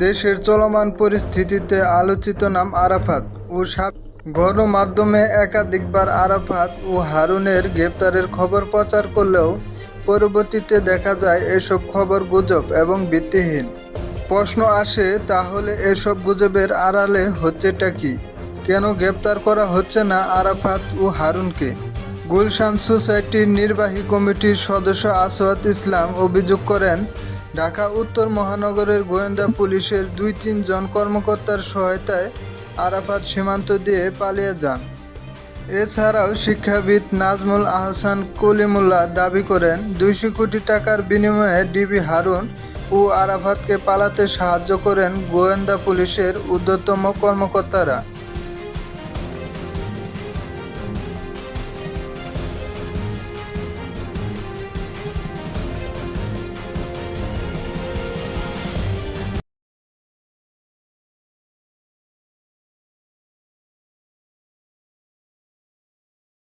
দেশের চলমান পরিস্থিতিতে আলোচিত নাম আরাফাত ও সাপ গণমাধ্যমে একাধিকবার আরাফাত ও হারুনের গ্রেপ্তারের খবর প্রচার করলেও পরবর্তীতে দেখা যায় এসব খবর গুজব এবং ভিত্তিহীন। প্রশ্ন আসে, তাহলে এসব গুজবের আড়ালে হচ্ছেটা কি? কেন গ্রেপ্তার করা হচ্ছে না আরাফাত ও হারুনকে? গুলশান সোসাইটির নির্বাহী কমিটির সদস্য আসওয়াত ইসলাম অভিযোগ করেন ঢাকা, উত্তর মহানগরের গোয়েন্দা পুলিশের দুই তিনজন কর্মকর্তার সহায়তায় আরাফাত সীমান্ত দিয়ে পালিয়ে যান। এছাড়াও শিক্ষাবিদ নাজমুল আহসান কলিমুল্লাহ দাবি করেন, দুইশো কোটি টাকার বিনিময়ে ডিবি হারুন ও আরাফাতকে পালাতে সাহায্য করেন গোয়েন্দা পুলিশের ঊর্ধ্বতম কর্মকর্তারা।